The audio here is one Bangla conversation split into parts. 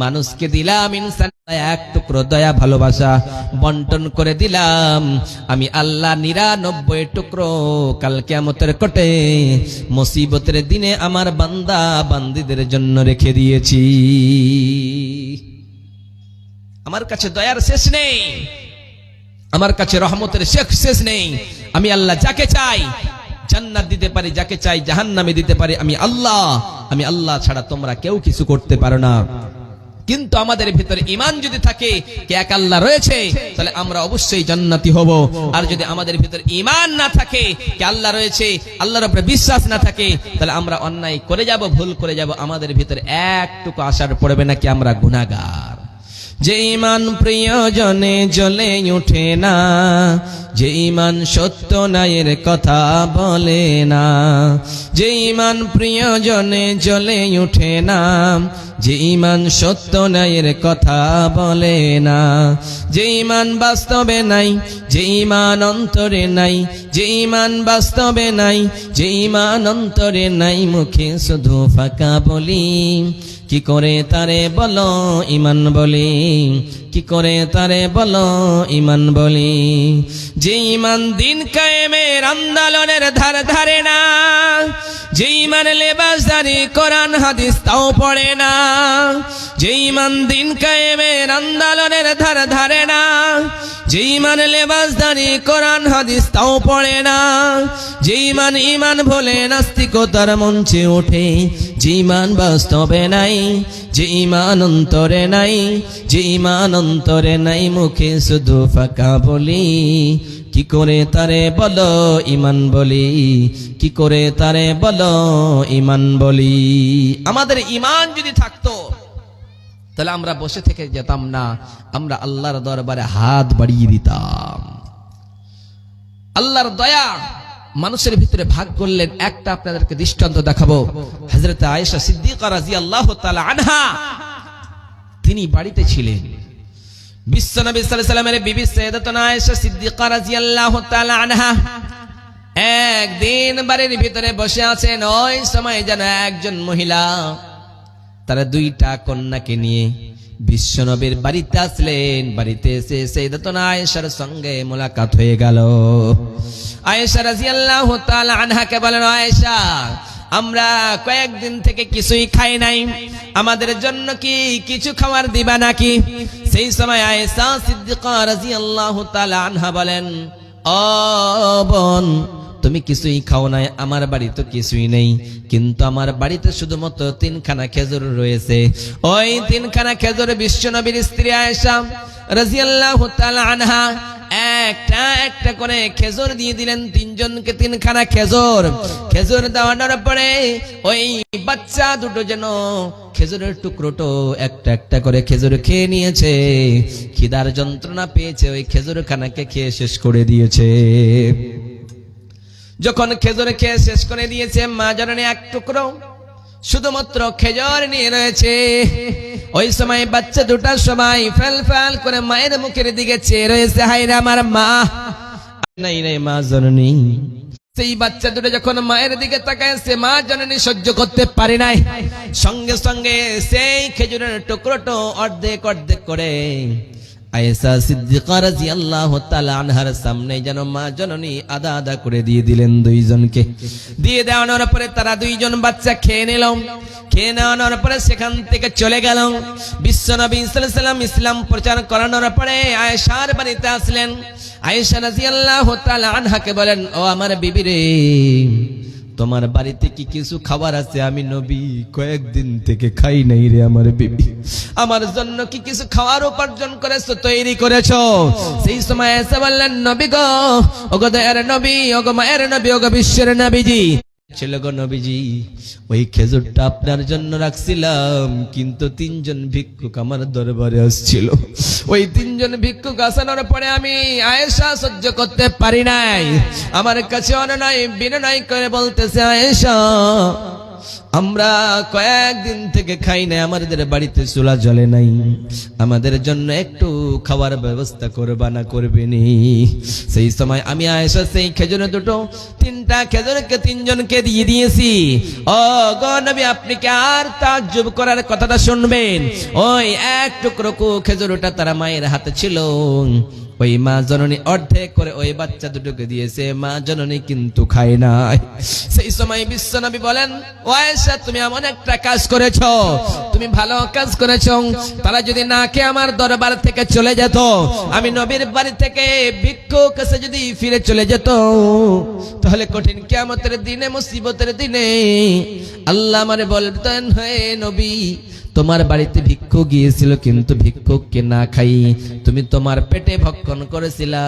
মানুষকে দিলাম ইনসান এক টুকরো দয়া, ভালোবাসা বন্টন করে দিলাম। আমি আল্লাহ নিরানব্বই টুকরো, কাল কেমতের কটে মুসিবতের দিনে আমার বান্দা বান্দিদের জন্য রেখে দিয়েছি। আমার কাছে দয়ার শেষ নেই, আমার কাছে রহমতের শেখ শেষ নেই। আমি আল্লাহ যাকে চাই, জান্নাত দিতে পারি, যাকে চাই জাহান্নামে দিতে পারি, আমি আল্লাহ আমি আল্লাহ ছাড়া তোমরা কেউ কিছু করতে পারো না। কিন্তু আমাদের ভিতরে ইমান যদি থাকে, কে এক আল্লাহ রয়েছে, তাহলে আমরা অবশ্যই জান্নাতি হব। আর যদি আমাদের ভিতরে ইমান না থাকে, কে আল্লাহ রয়েছে, আল্লাহর উপরে বিশ্বাস না থাকে, তাহলে আমরা অন্যায় করে যাব, ভুল করে যাব। আমাদের ভিতরে একটুকু আসার পড়বে নাকি আমরা গুনাহগার? যে ইমান প্রিয়জনে জ্বলে উঠে না, যে ইমান সত্য নায়ের কথা বলে না, যে ইমান প্রিয়জনে জ্বলে উঠে না, যে ইমান সত্য নায়ের কথা বলে না, যে ইমান বাস্তবে নাই, যে ইমান অন্তরে নাই, যে ইমান বাস্তবে নাই, যে ইমান অন্তরে নাই, মুখে শুধু ফাঁকা বলি, কি করে তারে বলো ইমান বলি? কি করে তারে বলো ইমান বলি? যে ইমান দিন কায়েমের আন্দোলনের ধার ধারে না, যে ইমান লেবাসদারি কোরআন হাদিস তাও পড়ে না, যে ইমান দিন কায়েমের আন্দোলনের ধার ধারে না, যে ইমান লেবাসদারি কোরআন হাদিস তাও পড়ে না যে ইমান ইমান বলে নাস্তিকতার মঞ্চে ওঠে। যে ইমান বাস্তবে নাই যে ইমান অন্তরে নাই যে ইমান অন্তরে নাই মুখে শুধু ফাঁকা বলি। কি করে তারে বলো ইমান বলি? কি করে তারে বলো ইমান বলি? আমাদের ইমান যদি থাকতো, তাহলে আমরা বসে থেকে যেতাম না। আমরা আল্লাহর দরবারে হাত বাড়িয়ে দিতাম। আল্লাহর দয়া মানুষের ভিতরে ভাগ করলেন, একটা আপনাদেরকে দৃষ্টান্ত দেখাবো। হজরত আয়েশা সিদ্দিকা রাজি আল্লাহ আনহা, তিনি বাড়িতে ছিলেন। সাল্লাল্লাহু আলাইহি সাল্লামের বিবি সৈয়দাতুনা আয়েশা সিদ্দিকা রাদিয়াল্লাহু তাআলা আনহা, একদিন বাড়ির ভিতরে বসে আছেন, ওই সময় যেন একজন মহিলা, তারা দুইটা কন্যাকে নিয়ে বিশ্বনবীর বাড়িতে আসলেন, বাড়িতে এসে সেই সৈয়দাতুনা আয়েশার সঙ্গে মোলাকাত হয়ে গেল। আয়েশা রাদিয়াল্লাহু তাআলা আনহাকে বলেন, আয়েশা, আমরা কয়েকদিন থেকে কিছুই খাই নাই। আমাদের জন্য কি কিছু খাবার দিবা নাকি? সেই সময় আয়েশা সিদ্দিকা রাদিয়াল্লাহু তাআলা আনহা বলেন, ও বোন তুমি কিছুই খাও নাই, আমার বাড়ি তো কিছুই নেই। কিন্তু আমার বাড়িতে শুধুমাত্র তিনখানা খেজুর রয়েছে। ওই তিনখানা খেজুর বিশ্বনবীর স্ত্রী আয়েশা রাদিয়াল্লাহু তাআলা আনহা একটা একটা করে খেজুর দিয়ে দিলেন তিনজনকে তিনখানা খেজুর। খেজুর দেওয়ানোর পরে ওই বাচ্চা দুটো যেন খেজুরের টুকরোটো একটা একটা করে খেজুর খেয়ে নিয়েছে। খিদার যন্ত্রণা পেয়েছে, ওই খেজুর খানাকে খেয়ে শেষ করে দিয়েছে। যখন খেজুর খেয়ে শেষ করে দিয়েছে, মা জননী এক টুকরো। শুধুমাত্র খেজুর নিয়ে রয়েছে। ওই সময় বাচ্চা দুটার সময় ফেল ফেল করে মায়ের মুখের দিকে চেয়ে রয়েছে হাই রে আমার মা। নাই রে মা জননী। সেই বাচ্চা দুটো যখন মায়ের দিকে তাকায়, সে মা জননী সহ্য করতে পারে নাই। সঙ্গে সঙ্গে সেই খেজুরের টুকরোটো অর্ধেক অর্ধেক করে আয়েশা সিদ্দিকা রাদিয়াল্লাহু তাআলা আনহার সামনে যেন মা জননী আদা আদা করে দিয়ে দিলেন দুইজনকে। দিয়ে দেওয়ানোর পরে তারা দুইজন বাচ্চা খেয়ে নিল। খেয়ে নেওয়ানোর পরে সেখান থেকে চলে গেল। বিশ্বনবী সাল্লাম ইসলাম প্রচার করানোর পরে আয়েশার বাড়িতে আসলেন। আয়েশা রাদিয়াল্লাহু তাআলা আনহাকে বলেন, ও আমার বিবি রে তোমার বাড়িতে কি কিছু খাবার আছে? আমি নবী কয়েকদিন থেকে খাই নাই রে আমার বিবি। আমার জন্য কি কিছু খাওয়ার উপার্জন করেছ, তৈরি করেছ? সেই সময় এসে বললেন, নবী গো, ওগো দয়ার নবী, ওগো মায়ের নবী, ওগো বিশ্বের নবীজি ছিল নবীজি, ওই খেজুরটা আপনার জন্য রাখছিলাম, কিন্তু তিনজন ভিক্ষুক আমার দরবারে আসছিল। ওই তিনজন ভিক্ষুক আসানোর পরে আমি আয়েশা সহ্য করতে পারি নাই। আমার কাছে অননয় বিনয় করে বলতেছে, আয়েশা আমরা কয়েকদিন থেকে খাই না আমাদের বাড়িতে চুলা জ্বলে নাই। আমাদের জন্য একটু খাওয়ার ব্যবস্থা করবা না করবেনি সেই সময় আমি আয়েশা, সেই খেজুরে দুটো, তিনটা খেজুরকে তিনজনকে দিয়ে দিয়েছি। ও নবী, আপনি কি আর তাজ্জুব করার কথাটা শুনবেন? ওই এক টুকরো খেজুরটা তারা মায়ের হাতে ছিল। ওই মা জননী অর্ধেক করে ওই বাচ্চা দুটোকে দিয়েছে, মা জননী কিন্তু খায় নাই। সেই সময় বিশ্বনবী বলেন তুমি এমন একটা কাজ করেছ, তুমি ভালো কাজ করেছ। তারা যদি না খেয়ে আমার দরবার থেকে চলে যেত, আমি নবীর বাড়ি থেকে ভিক্ষু কাছে যদি ফিরে চলে যেত, তাহলে কঠিন কিয়ামতের দিনে, মুসিবতের দিনে আল্লাহ আমারে বলতেন, হে নবী তোমার বাড়িতে ভিক্ষুক গিয়েছিল, কিন্তু ভিক্ষুককে না খাই। তুমি তোমার পেটে ভক্ষণ করেছিলা,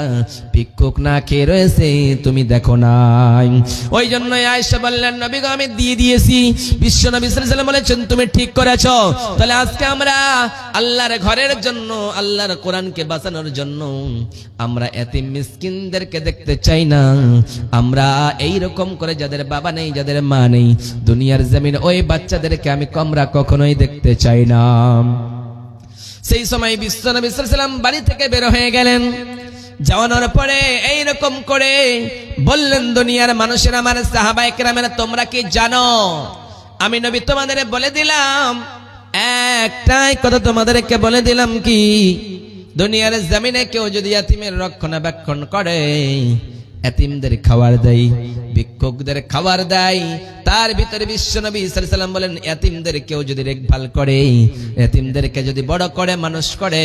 ভিক্ষুক না খেয়ে রয়েছে, তুমি দেখো নাই। ওই জন্য আয়েশা বললেন, নবী গো, আমি দিয়ে দিয়েছি। বিশ্ব নবী আলাইহি বলেছেন, তুমি ঠিক করেছ। তাহলে আজকে আমরা আল্লাহর ঘরের জন্য, আল্লাহর কোরআনকে বাঁচানোর জন্য, আমরা এতিম মিসকিনদেরকে দেখতে চাই না। আমরা এই রকম করে যাদের বাবা নেই, যাদের মা নেই, দুনিয়ার জমিন ওই বাচ্চাদেরকে আমি কমরা কখনোই দেখতে চাই না সেই সময় বিশ্বনবী সাল্লাম বাড়ি থেকে বের হয়ে গেলেন। যাওয়ানোর পরে এই রকম করে বললেন, দুনিয়ার মানুষের আমার সাহাবাই কেরামেরা তোমরা কি জানো? আমি নবী তোমাদের বলে দিলাম, একটাই কথা তোমাদেরকে বলে দিলাম কি, দুনিয়ার জমিনে কেউ যদি এতিমের রক্ষণাবেক্ষণ করে, এতিমদের খাবার দেয়। ভিক্ষুকদের খাবার দেয়, তার ভিতরে বিশ্বনবী সাল্লাম বলেন এতিমদের কেউ যদি দেখভাল করে, এতিমদেরকে যদি বড় করে, মানুষ করে।